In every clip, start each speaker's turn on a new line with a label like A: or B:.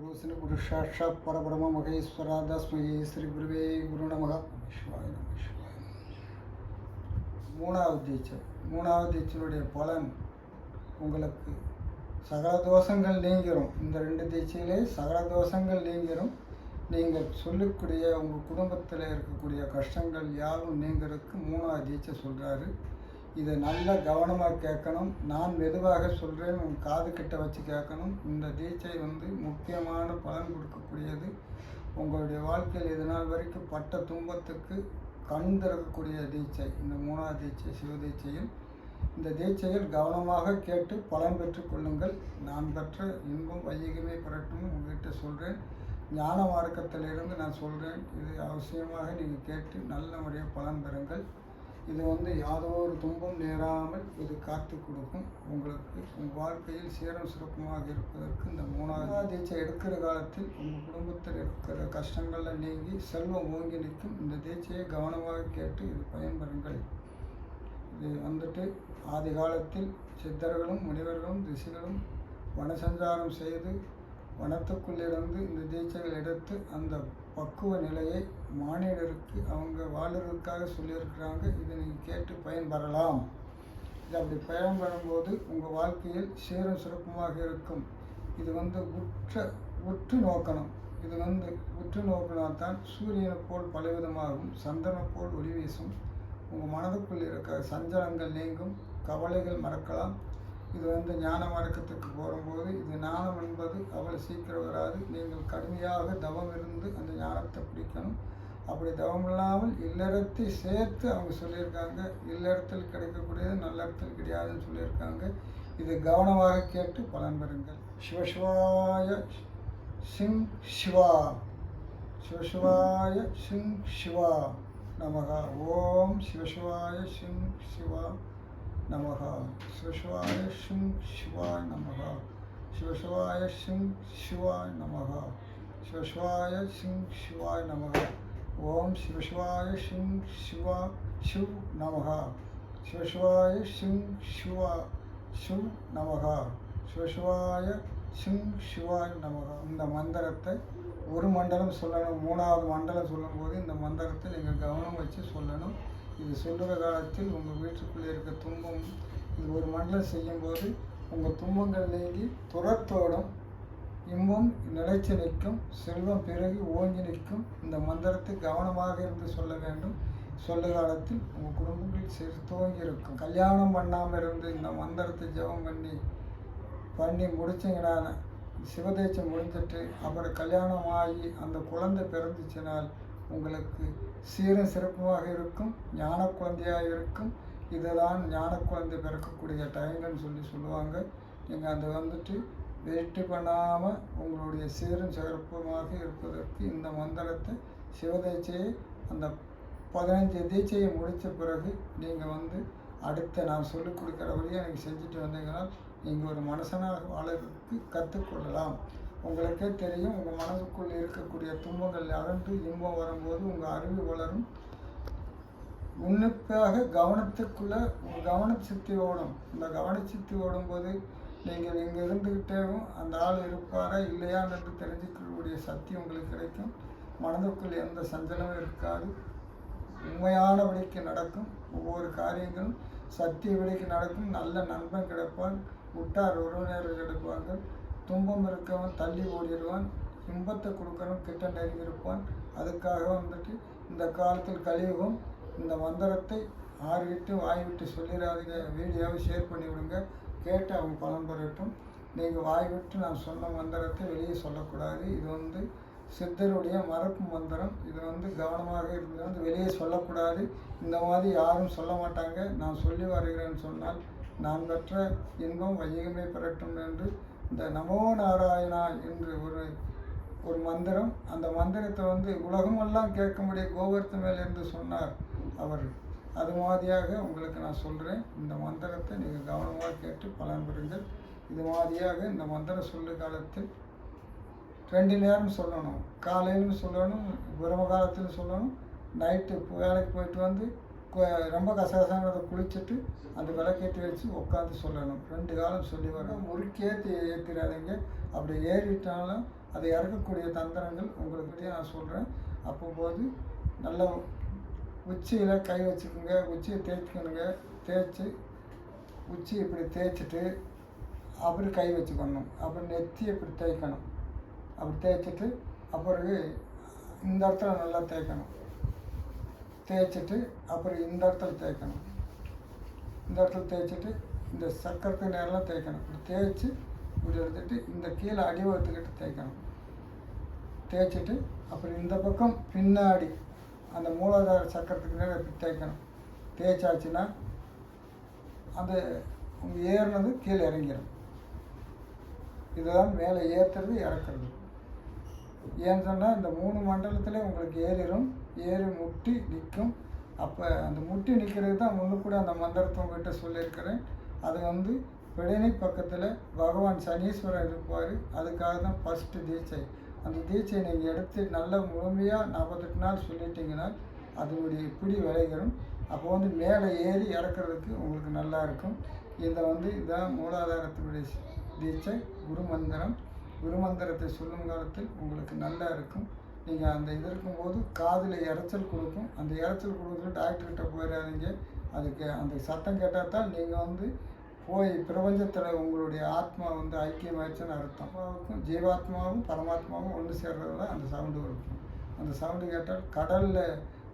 A: குரு சினு குரு சாஷா பரபரம மகேஸ்வரா தஸ்மகி ஸ்ரீ குருவே குரு நமக சிவாய நம மூணாவது தீட்சை மூணாவது தீட்சையுடைய பலன் உங்களுக்கு சகல தோஷங்கள் நீங்கிரும். இந்த ரெண்டு தீட்சையிலே சகல தோஷங்கள் நீங்கிரும். நீங்கள் சொல்லக்கூடிய உங்கள் குடும்பத்தில் இருக்கக்கூடிய கஷ்டங்கள் யாரும் நீங்கிறதுக்கு மூணாவது தீட்சை சொல்கிறாரு இதை நல்லா கவனமாக கேட்கணும். நான் மெதுவாக சொல்கிறேன் உன் காது கிட்ட வச்சு கேட்கணும். இந்த தீட்சை வந்து முக்கியமான பலன் கொடுக்கக்கூடியது. உங்களுடைய வாழ்க்கையில் இது நாள் வரைக்கும் பட்ட துன்பத்துக்கு கண் திறக்கக்கூடிய தீட்சை இந்த மூணாவது தீட்சை சிவ தீட்சையில் இந்த தீட்சையில் கவனமாக கேட்டு பலன் பெற்று கொள்ளுங்கள். நான் பெற்ற இன்பம் வையகமே பெறட்டும். உங்ககிட்ட சொல்கிறேன் ஞான மார்க்கத்திலிருந்து நான் சொல்கிறேன் இது அவசியமாக நீங்கள் கேட்டு நல்ல முறையாக பலன் பெறுங்கள். இது வந்து யாதோ ஒரு துன்பம் நேராமல் இது காத்து கொடுக்கும். உங்களுக்கு உங்கள் வாழ்க்கையில் சீரம் சிறப்புமாக இருப்பதற்கு இந்த மூணாவது தீட்சை எடுக்கிற காலத்தில் உங்கள் குடும்பத்தில் இருக்கிற கஷ்டங்களில் நீங்கி செல்வம் ஓங்கி நிற்கும். இந்த தீட்சையை கவனமாக கேட்டு இது பயன்பெறுங்கள். இது வந்துட்டு ஆதி காலத்தில் சித்தர்களும் முனிவர்களும் ரிஷிகளும் வனசஞ்சாரம் செய்து வனத்துக்குள்ளிருந்து இந்த தீட்சைகள் எடுத்து அந்த பக்குவ நிலையை மானிடருக்கு அவங்க வாழறதுக்காக சொல்லியிருக்கிறாங்க. இதை நீங்கள் கேட்டு பயன்பெறலாம். இது அப்படி பயன்பெறும்போது உங்கள் வாழ்க்கையில் சீரும் சிறப்புமாக இருக்கும். இது வந்து உற்ற உற்று நோக்கணும். இது வந்து உற்று நோக்கினால்தான் சூரியனை போல் பலவிதமாகும் சந்திரனை போல் ஒளி வீசும் உங்கள் மனதுக்குள் இருக்க சஞ்சலங்கள் நீங்கும். கவலைகள் மறக்கலாம். இது வந்து ஞான மார்க்கத்துக்கு போகும்போது இது ஞானம் என்பது அவ்வளோ சீக்கிரம் வராது. நீங்கள் கடுமையாக தவம் இருந்து அந்த ஞானத்தை பிடிக்கணும். அப்படி தவம் இல்லாமல் இல்லறத்தை சேர்த்து அவங்க சொல்லியிருக்காங்க. இல்லறத்தில் கிடைக்கக்கூடியது நல்ல இடத்தில் கிடையாதுன்னு சொல்லியிருக்காங்க. இது கவனமாக கேட்டு பலன் பெறுங்கள். சிவசிவாய சிங் சிவா. சிவசிவாய சிங் சிவா. நமக. ஓம் சிவசிவாய சிங் சிவா. நமக சிவசிவாய சிங் சிவாய் நமக சிவசிவாய சிங் சிவாய் நமக சிவசிவாய சிங் சிவாய் நமக ஓம் சிவசிவாய சிங் சிவா சிவ் நமக சிவசிவாய சிங் சிவா சிவ் நமக சிவசிவாய சிங் சிவாய் நமக இந்த மந்திரத்தை ஒரு மண்டலம் சொல்லணும் மூணாவது மண்டலம் சொல்லும்போது இந்த மந்திரத்தை நீங்கள் கவனம் வச்சு சொல்லணும். இது சொல்லுற காலத்தில் உங்கள் வீட்டுக்குள்ளே இருக்க துன்பம் இது ஒரு மண்டலம் செய்யும்போது உங்கள் துன்பங்கள் நீங்கி துரத்தோடும் இன்பம் நிலைச்சு நிற்கும் செல்வம் பிறகு ஓங்கி நிற்கும். இந்த மந்திரத்தை கவனமாக இருந்து சொல்ல வேண்டும். சொல்ல காலத்தில் உங்கள் குடும்பங்கள் சிறு துவங்கி இருக்கும். கல்யாணம் பண்ணாமல் இருந்து இந்த மந்திரத்தை ஜெபம் பண்ணி பண்ணி முடிச்சிங்கன்னா சிவதேச்சம் முடிஞ்சிட்டு அப்புறம் கல்யாணம் ஆகி அந்த குழந்தை பிறந்துச்சுனால் உங்களுக்கு சீரும் சிறப்புமாக இருக்கும் ஞான குழந்தையாக இருக்கும். இதுதான் ஞான குழந்தை பிறக்கக்கூடிய டைம்னு சொல்லி சொல்லுவாங்க. நீங்கள் அதை வந்துட்டு வெயிட்டு பண்ணாமல் உங்களுடைய சீரும் சிறப்புமாக இருப்பதற்கு இந்த மந்திரத்தை சிவதீட்சையை அந்த பதினஞ்சு தீட்சையை முடித்த பிறகு நீங்கள் வந்து அடுத்த நான் சொல்லிக் கொடுக்குற வழியை எனக்கு செஞ்சுட்டு வந்தீங்கன்னா நீங்கள் ஒரு மனுஷனாக வாழறதுக்கு கற்றுக்கொள்ளலாம். உங்களுக்கே தெரியும் உங்கள் மனதுக்குள் இருக்கக்கூடிய துன்பங்கள் அகன்று இன்பம் வரும்போது உங்கள் அறிவு வளரும். உன்னிப்பாக கவனத்துக்குள்ளே உங்கள் கவனச்சித்தி ஓடும். இந்த கவனச்சித்தி சித்தி ஓடும்போது நீங்கள் இங்கே இருந்துக்கிட்டேவும் அந்த ஆள் இருப்பாரா இல்லையான்னு தெரிஞ்சுக்கக்கூடிய சக்தி உங்களுக்கு கிடைக்கும். மனதுக்குள் எந்த சஞ்சலமும் இருக்காது. உண்மையானபடிக்கு நடக்கும். ஒவ்வொரு காரியங்களும் சத்தியபடிக்கு நடக்கும். நல்ல நண்பன் கிடைப்பான். உட்டார் உறவினர்கள் கிடைப்பாங்க துன்பம் இருக்கவன் தள்ளி ஓடிடுவான் இன்பத்தை கொடுக்கறவன் கிட்ட நெருங்கி இருப்பான். அதுக்காக வந்துட்டு இந்த காலத்தில் கழிவும் இந்த மந்திரத்தை ஆறு விட்டு வாய் விட்டு சொல்லிடாதீங்க. வீடியோவை ஷேர் பண்ணி விடுங்க கேட்டு அவங்க பலன் பெறட்டும். நீங்கள் வாய் விட்டு நான் சொன்ன மந்திரத்தை வெளியே சொல்லக்கூடாது. இது வந்து சித்தருடைய மறக்கும் மந்திரம். இது வந்து கவனமாக இருந்து வந்து வெளியே சொல்லக்கூடாது. இந்த மாதிரி யாரும் சொல்ல மாட்டாங்க. நான் சொல்லி வருகிறேன்னு சொன்னால் நான் பெற்ற இன்பம் வையகமே பெறட்டும் என்று இந்த நமோ நாராயணா என்று ஒரு ஒரு மந்திரம் அந்த மந்திரத்தை வந்து உலகமெல்லாம் கேட்கும்படி கோபுரத்து மேல் என்று சொன்னார் அவர். அது மாதிரியாக உங்களுக்கு நான் சொல்கிறேன் இந்த மந்திரத்தை நீங்கள் கவனமாக கேட்டு பலன் பெறுங்கள். இது மாதிரியாக இந்த மந்திரம் சொல்லு காலத்தில் ரெண்டு நேரம் சொல்லணும். காலையிலும் சொல்லணும் பிரம்ம காலத்திலும் சொல்லணும். நைட்டு வேலைக்கு போயிட்டு வந்து ரொம்ப கசகசங்கிறத குளிச்சுட்டு அந்த விளக்கேற்றி வச்சு உட்காந்து சொல்லணும். ரெண்டு காலம் சொல்லி வரோம் முறுக்கேற்றி ஏற்றிடாதீங்க அப்படி ஏறிட்டாலும் அதை இறக்கக்கூடிய தந்திரங்கள் உங்களுக்கு நான் சொல்கிறேன் அப்போது நல்ல உச்சியில் கை வச்சுக்கோங்க. உச்சியை தேய்ச்சிக்கணுங்க. தேய்ச்சி உச்சி இப்படி தேய்ச்சிட்டு அப்படி கை வச்சுக்கணும். அப்புறம் நெத்தி இப்படி தேய்க்கணும். அப்படி தேய்ச்சிட்டு அப்புறம் இந்த இடத்துல நல்லா தேய்க்கணும். தேய்ச்சிட்டு அப்புறம் இந்த இடத்துல தேய்க்கணும். இந்த இடத்துல தேய்ச்சிட்டு இந்த சக்கரத்து நேரெலாம் தேய்க்கணும். இப்படி தேய்ச்சி இப்படி எடுத்துட்டு இந்த கீழே அடிவத்துக்கிட்டு தேய்க்கணும். தேய்ச்சிட்டு அப்புறம் இந்த பக்கம் பின்னாடி அந்த மூலாதார சக்கரத்துக்கு நேரம் இப்படி தேய்க்கணும். தேய்ச்சாச்சுன்னா அந்த உங்கள் ஏறினது கீழே இறங்கிடும். இதுதான் மேலே ஏற்றுறது இறக்குறது. ஏன்னு சொன்னால் இந்த மூணு மண்டலத்தில் உங்களுக்கு ஏறிடும் ஏறி முட்டி நிற்கும். அப்போ அந்த முட்டி நிற்கிறது தான் முன்னு கூட அந்த மந்திரத்தை உங்ககிட்ட சொல்லியிருக்கிறேன். அது வந்து பிழனி பக்கத்தில் பகவான் சனீஸ்வரர் இருப்பார். அதுக்காக தான் ஃபஸ்ட்டு தீட்சை. அந்த தீட்சையை நீங்கள் எடுத்து நல்ல முழுமையாக நாற்பத்தெட்டு நாள் சொல்லிட்டீங்கன்னா அதனுடைய பிடி விளைகிறோம். அப்போ வந்து மேலே ஏறி இறக்குறதுக்கு உங்களுக்கு நல்லா இருக்கும். இதை வந்து இதான் மூலாதாரத்தினுடைய தீட்சை குரு மந்திரம். குருமந்திரத்தை சொல்லும் காலத்தில் உங்களுக்கு நல்லா இருக்கும். நீங்கள் அந்த இது இருக்கும்போது காதில் இரைச்சல் கொடுக்கும். அந்த இரைச்சல் கொடுக்குறது டாக்டர்கிட்ட போயிடாதீங்க அதுக்கு அந்த சத்தம் கேட்டால் தான் நீங்கள் வந்து போய் பிரபஞ்சத்தில் உங்களுடைய ஆத்மா வந்து ஐக்கியமாயிடுச்சுன்னு அர்த்தம். அப்பாவுக்கும் ஜீவாத்மாவும் பரமாத்மாவும் ஒன்று சேர்றது தான் அந்த சவுண்டு இருக்கும். அந்த சவுண்டு கேட்டால் கடலில்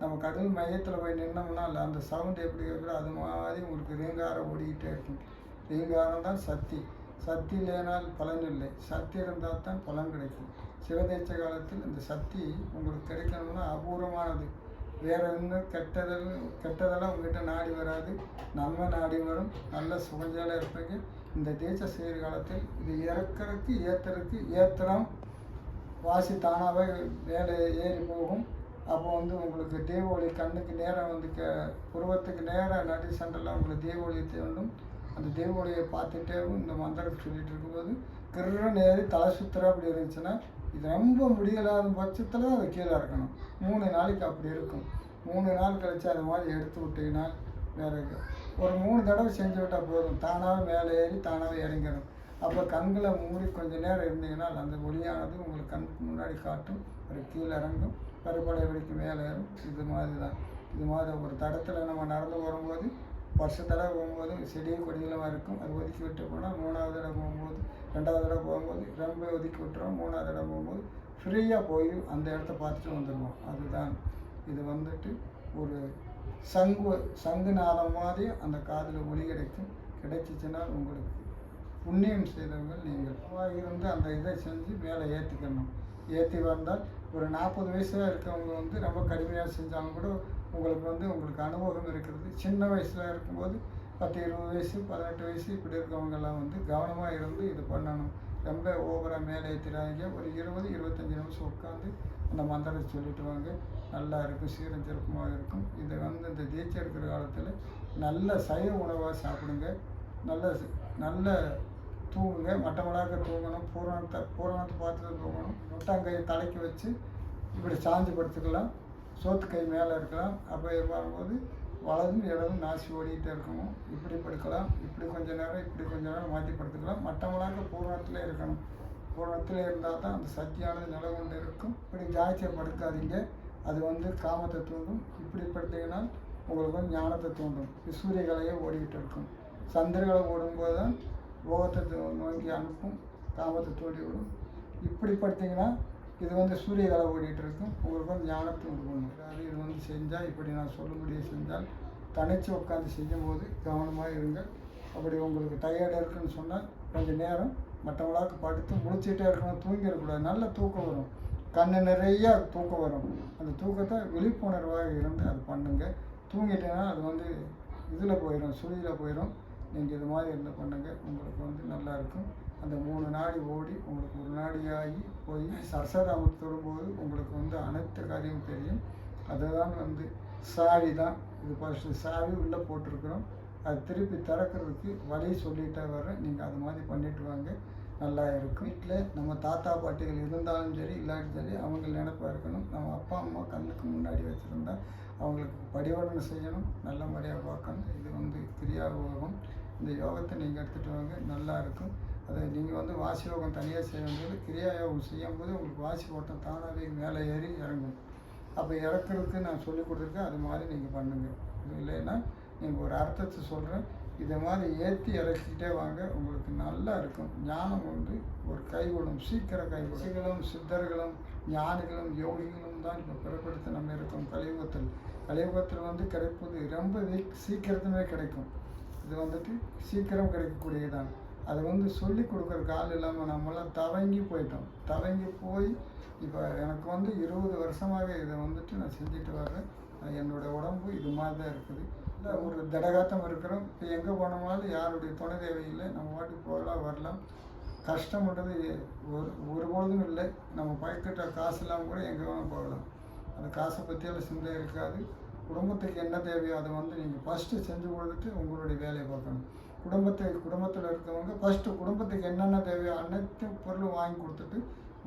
A: நம்ம கடல் மையத்தில் போய் நின்னோம்னா இல்லை அந்த சவுண்டு எப்படி இருக்கிறோ அது மாதிரி உங்களுக்கு ரீங்காரம் ஓடிக்கிட்டே இருக்கும். ரீங்காரம் தான் சக்தி. சக்தி இல்லைனால் பலன் இல்லை. சக்தி இருந்தால் தான் பலன் கிடைக்கும். சிவதேச காலத்தில் இந்த சக்தி உங்களுக்கு கிடைக்கணும்னா அபூர்வமானது. வேற ஒன்றும் கெட்டதல் கெட்டதெல்லாம் உங்ககிட்ட நாடி வராது. நன்மை நாடி வரும். நல்ல சுகஞ்சால இருப்பீங்க. இந்த தேச செய்கிற காலத்தில் இது இறக்கறதுக்கு ஏற்றுறதுக்கு ஏற்றுறோம் வாசி தானாகவே மேலே ஏறி போகும். அப்போ வந்து உங்களுக்கு தீபாவளி கண்ணுக்கு நேராக வந்து க புருவத்துக்கு நேராக நடி சண்டெல்லாம் உங்களுக்கு தீபாவளி தோண்டும் அந்த தீபாவளியை பார்த்துட்டே இந்த மந்திரம் சொல்லிட்டு இருக்கும்போது கிருன்னு ஏறி தலை சுத்துற அப்படி இருந்துச்சுன்னா இது ரொம்ப முடியலாத பட்சத்தில் அதை கீழே இறக்கணும். மூணு நாளைக்கு அப்படி இருக்கும். மூணு நாள் கழிச்சு அது மாதிரி எடுத்து விட்டீங்கன்னா வேற ஒரு மூணு தடவை செஞ்சு விட்டால் போதும். தானாகவே மேலே ஏறி தானாகவே இறங்கிடும் அப்போ கண்களை மூடி கொஞ்சம் நேரம் இருந்தீங்கன்னா அந்த ஒளியானது உங்களுக்கு கண்ணுக்கு முன்னாடி காட்டும். ஒரு கீழே இறங்கும். கருப்படை வரைக்கும் மேலே ஏறும். இது மாதிரி தான் இது மாதிரி ஒரு தடத்தில் நம்ம நடந்து வரும்போது வருஷ தடவை போகும்போது செடி கொடிகளும் இருக்கும். அது ஒதுக்கி விட்டு போனால் மூணாவது தடவை போகும்போது ரெண்டாவது தடவை போகும்போது ரொம்ப ஒதுக்கி விட்டுறோம் மூணாவது தடவை போகும்போது ஃப்ரீயாக போய் அந்த இடத்த பார்த்துட்டு வந்துடுவோம் அதுதான். இது வந்துட்டு ஒரு சங்கு சங்கு நாளம் மாதிரி அந்த காதில் ஒளி கிடைக்கும் கிடைச்சிச்சுன்னா உங்களுக்கு புண்ணியம் செய்தவர்கள் நீங்கள். இருந்து அந்த இதை செஞ்சு மேலே ஏற்றிக்கணும் ஏற்றி வந்தால் ஒரு நாற்பது வயசில் இருக்கவங்க வந்து ரொம்ப கடுமையாக செஞ்சாலும் கூட உங்களுக்கு வந்து உங்களுக்கு அனுபவம் இருக்கிறது. சின்ன வயசில் இருக்கும்போது பத்து இருபது வயசு பதினெட்டு வயசு இப்படி இருக்கவங்கெல்லாம் வந்து கவனமாக இருந்து இது பண்ணணும். ரொம்ப ஓவராக மேலே ஏற்றிடாதீங்க ஒரு இருபது இருபத்தஞ்சி நிமிஷம் உட்காந்து அந்த மந்திரத்தை சொல்லிட்டு வாங்க. நல்லா இருக்கும் சீரம் சிறப்புமாக இருக்கும். இதை வந்து இந்த தீட்சை எடுக்கிற காலத்தில் நல்ல சைவ உணவாக சாப்பிடுங்க. நல்ல நல்ல தூங்குங்க. மட்டமலாக்க தூங்கணும். பூரணத்தை பூரணத்தை பார்த்து தூங்கணும். முட்டாங்கையை தலைக்கு வச்சு இப்படி சாஞ்சு படுத்துக்கலாம். சோத்து கை மேலே இருக்கலாம். அப்போ வரும்போது வலதும் இடதும் நாசி ஓடிக்கிட்டே இருக்கணும். இப்படி படுக்கலாம். இப்படி கொஞ்ச நேரம் இப்படி கொஞ்ச நேரம் மாற்றி படுத்துக்கலாம். மற்றவங்களாக பூரணத்தில் இருக்கணும். பூர்வத்தில் இருந்தால் தான் அந்த சக்தியானது நிலை கொண்டு இருக்கும். இப்படி ஜாய்ச்சியை படுக்காதீங்க. அது வந்து காமத்தை தூண்டும். இப்படி படுத்தீங்கன்னா உங்களுக்கு வந்து ஞானத்தை தூண்டும். சூரியகலையே ஓடிக்கிட்டு இருக்கும். சந்திரகளை ஓடும்போது தான் போகத்தை தூ- நோக்கி அனுப்பும். காமத்தை தூண்டி விடும் இப்படி படுத்திங்கன்னா இது வந்து சூரிய கலை ஓடிட்டு இருக்கும் உங்களுக்கு வந்து ஞானத்தை உண்டு அதாவது இது வந்து செஞ்சால் இப்படி நான் சொல்லும்படியே செஞ்சால் தனிச்சு உட்காந்து செய்யும்போது கவனமாக இருங்கள் அப்படி உங்களுக்கு டயர்டாக இருக்குன்னு சொன்னால் கொஞ்சம் நேரம் மற்றவங்களாக்கு படுத்து முடிச்சுட்டே இருக்கணும். தூங்கிடக்கூடாது. நல்ல தூக்கம் வரும். கண்ணு நிறைய தூக்கம் வரும். அந்த தூக்கத்தை விழிப்புணர்வாக இருந்து அது பண்ணுங்க. தூங்கிட்டேன்னா அது வந்து இதில் போயிடும் சுழியில் போயிடும் நீங்கள் இது மாதிரி என்ன பண்ணுங்கள் உங்களுக்கு வந்து நல்லாயிருக்கும் அந்த மூணு நாடி ஓடி உங்களுக்கு ஒரு நாடியாகி போய் சரசராமத்து தொடும்போது உங்களுக்கு வந்து அனைத்து காரியமும் தெரியும். அதுதான் வந்து சாவி தான். இது ஃபஸ்ட்டு சாவி உள்ளே போட்டிருக்கிறோம். அது திருப்பி திறக்கிறதுக்கு வழி சொல்லிட்டே வர்றேன். நீங்கள் அது மாதிரி பண்ணிட்டு வாங்க. நல்லா இருக்கும். வீட்டில் நம்ம தாத்தா பாட்டிகள் இருந்தாலும் சரி இல்லாட்டும் சரி அவங்க நினைப்பாக இருக்கணும். நம்ம அப்பா அம்மா கண்ணுக்கு முன்னாடி வச்சுருந்தா அவங்களுக்கு படிவடனை செய்யணும். நல்ல முறையாக பார்க்கணும். இது வந்து கிரியாபோகம் இந்த யோகத்தை நீங்கள் எடுத்துகிட்டு வாங்க. நல்லா இருக்கும். அதை நீங்கள் வந்து வாசி யோகம் தனியாக செய்யும்போது கிரியா யோகம் செய்யும்போது உங்களுக்கு வாசி ஓட்டம் தானாகவே மேலே ஏறி இறங்கும். அப்போ இறக்குறதுக்கு நான் சொல்லி கொடுத்துருக்கேன். அது மாதிரி நீங்கள் பண்ணுங்கள் இது இல்லைன்னா நீங்கள் ஒரு அர்த்தத்தை சொல்கிறேன் இதை மாதிரி ஏற்றி இறக்கிக்கிட்டே வாங்க. உங்களுக்கு நல்லா இருக்கும். ஞானம் வந்து ஒரு கைவிடும் சீக்கிரம் கைவிடும் சித்தர்களும் ஞானிகளும் யோகிகளும் தான் இப்போ பிறப்படுத்த நம்ம இருக்கோம். கலியுகத்தில். கலியுகத்தில் வந்து கிடைப்பது ரொம்ப வீக் சீக்கிரத்துமே கிடைக்கும். இது வந்துட்டு சீக்கிரம் கிடைக்கக்கூடியதான் அதை வந்து சொல்லி கொடுக்குறக்கு ஆள் இல்லாமல் நம்மளாம் தவங்கி போயிட்டோம். தவங்கி போய் இப்போ எனக்கு வந்து இருபது வருஷமாக இதை வந்துட்டு நான் செஞ்சுட்டு வர்றேன் என்னோடய என்னோட உடம்பு இது மாதிரி தான் இருக்குது. இல்லை ஒரு திடகாத்தம் இருக்கிறோம். இப்போ எங்கே போனோம்னாலும் யாருடைய துணை தேவையில்லை. நம்ம வாட்டுக்கு போகலாம் வரலாம். கஷ்டம்ன்றது ஒரு ஒருபொழுதும் இல்லை. நம்ம பைக்கிட்ட காசு இல்லாமல் கூட எங்கே வேணால் போகலாம். அந்த காசை பற்றியெல்லாம் சிந்தை இருக்காது. குடும்பத்துக்கு என்ன தேவையோ அதை வந்து நீங்கள் ஃபஸ்ட்டு செஞ்சு கொடுத்துட்டு உங்களுடைய வேலையை பார்க்கணும். குடும்பத்தை குடும்பத்தில் இருக்கவங்க ஃபஸ்ட்டு குடும்பத்துக்கு என்னென்ன தேவையோ அனைத்து பொருளும் வாங்கி கொடுத்துட்டு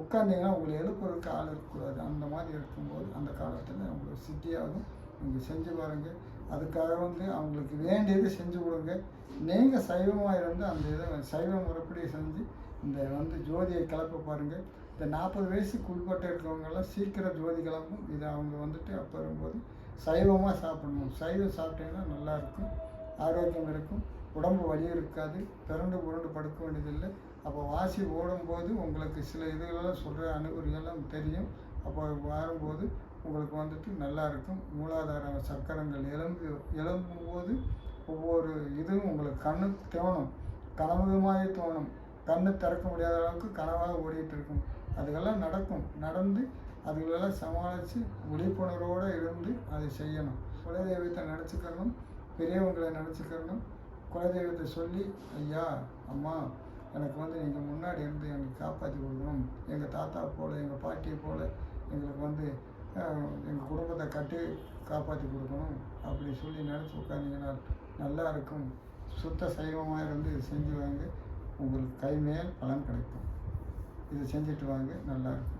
A: உட்காந்திங்கன்னா உங்களை எழுப்புறதுக்கு ஆள் இருக்கக்கூடாது. அந்த மாதிரி இருக்கும்போது அந்த காலத்தில் உங்களுக்கு சித்தியாகும் நீங்கள் செஞ்சு பாருங்கள் அதுக்காக வந்து அவங்களுக்கு வேண்டியது செஞ்சு கொடுங்க. நீங்கள் சைவமாக இருந்து அந்த இதை சைவ முறைப்படி செஞ்சு இந்த வந்து ஜோதியை கிளப்ப பாருங்கள் இந்த நாற்பது வயசுக்கு உட்பட்டு இருக்கிறவங்கெல்லாம் சீக்கிரம் ஜோதி கிளம்பும் இதை அவங்க வந்துட்டு அப்போ வரும்போது சைவமாக சாப்பிடணும். சைவம் சாப்பிட்டீங்கன்னா நல்லாயிருக்கும். ஆரோக்கியம் இருக்கும் உடம்பு வலி இருக்காது. பிறண்டு புரண்டு படுக்க வேண்டியதில்லை. அப்போ வாசி ஓடும்போது உங்களுக்கு சில இதுகளெல்லாம் சொல்கிற அணுகுறிகள்லாம் தெரியும். அப்போ வரும்போது உங்களுக்கு வந்துட்டு நல்லா இருக்கும் மூலாதார சக்கரங்கள் எலும்பு எலும்பும்போது ஒவ்வொரு இதுவும் உங்களுக்கு கண்ணு தோணும். கனவு மாதிரி தோணும். கண்ணு திறக்க முடியாத அளவுக்கு கனவாக ஓடிட்டு இருக்கும். அதுக்கெல்லாம் நடக்கும். நடந்து அதுகளெல்லாம் சமாளித்து விழிப்புணர்வோடு இருந்து அதை செய்யணும். குலதெய்வத்தை நினச்சிக்கணும் பெரியவங்களை நினச்சிக்கணும் குலதெய்வத்தை சொல்லி ஐயா அம்மா எனக்கு வந்து நீங்கள் முன்னாடி இருந்து எங்களுக்கு காப்பாற்றி கொடுக்கணும். எங்கள் தாத்தா போல் எங்கள் பாட்டியை போல் எங்களுக்கு வந்து எங்கள் குடும்பத்தை கட்டி காப்பாற்றி கொடுக்கணும். அப்படி சொல்லி நினச்சி உட்காந்தீங்கன்னா நல்லா இருக்கும். சுத்த சைவமாக இருந்து இது செஞ்சு வாங்க. உங்களுக்கு கைமேல் பலன் கிடைக்கும். இது செஞ்சுட்டு வாங்க நல்லா இருக்கும்.